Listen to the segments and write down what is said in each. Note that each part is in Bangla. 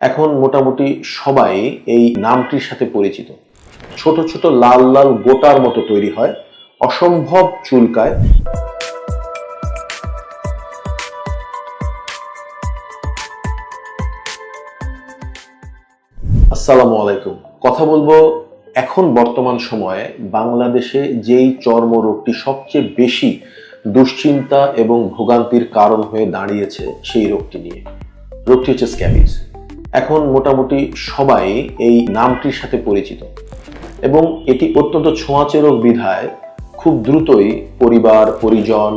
এখন মোটামুটি সবাই এই নামটির সাথে পরিচিত। ছোট ছোট লাল লাল গোটার মতো তৈরি হয়, অসম্ভব চুলকায়। আসসালামু আলাইকুম। কথা বলব এখন বর্তমান সময়ে বাংলাদেশে যেই চর্মরোগটি সবচেয়ে বেশি দুশ্চিন্তা এবং ভোগান্তির কারণ হয়ে দাঁড়িয়েছে সেই রোগটি নিয়ে। রোগটি হচ্ছে স্ক্যাবিজ। এখন মোটামুটি সবাই এই নামটির সাথে পরিচিত। এবং এটি অত্যন্ত ছোঁয়াচে বিধায় খুব দ্রুতই পরিবার, পরিজন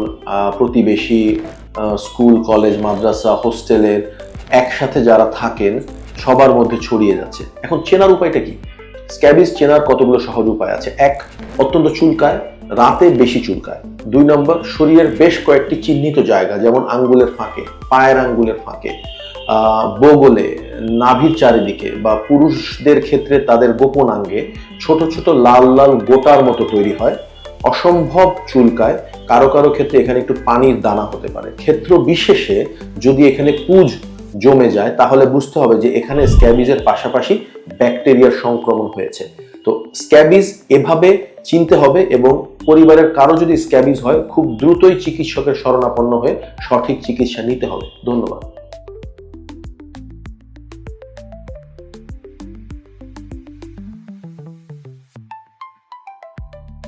প্রতিবেশী স্কুল, কলেজ, মাদ্রাসা, হোস্টেলের একসাথে যারা থাকেন, সবার মধ্যে ছড়িয়ে যাচ্ছে। এখন চেনার উপায়টা কি? স্ক্যাবিজ চেনার কতগুলো সহজ উপায় আছে? এক, অত্যন্ত চুলকায়, রাতে বেশি চুলকায়। দুই নম্বর, শরীরের বেশ কয়েকটি চিহ্নিত জায়গা, যেমন আঙ্গুলের ফাঁকে, পায়ের আঙ্গুলের ফাঁকে। বগলে নাভির চারিদিকে বা পুরুষদের ক্ষেত্রে তাদের গোপনাঙ্গে ছোট ছোট লাল লাল গোটার মতো তৈরি হয়, অসম্ভব চুলকায়। কারও কারও ক্ষেত্রে এখানে একটু পানির দানা হতে পারে। ক্ষেত্র বিশেষে যদি এখানে পুজ জমে যায়, তাহলে বুঝতে হবে যে এখানে স্ক্যাবিজের পাশাপাশি ব্যাকটেরিয়ার সংক্রমণ হয়েছে। তো স্ক্যাবিজ এভাবে চিনতে হবে এবং পরিবারের কারও যদি স্ক্যাবিজ হয়, খুব দ্রুতই চিকিৎসকের শরণাপন্ন হয়ে সঠিক চিকিৎসা নিতে হবে। ধন্যবাদ।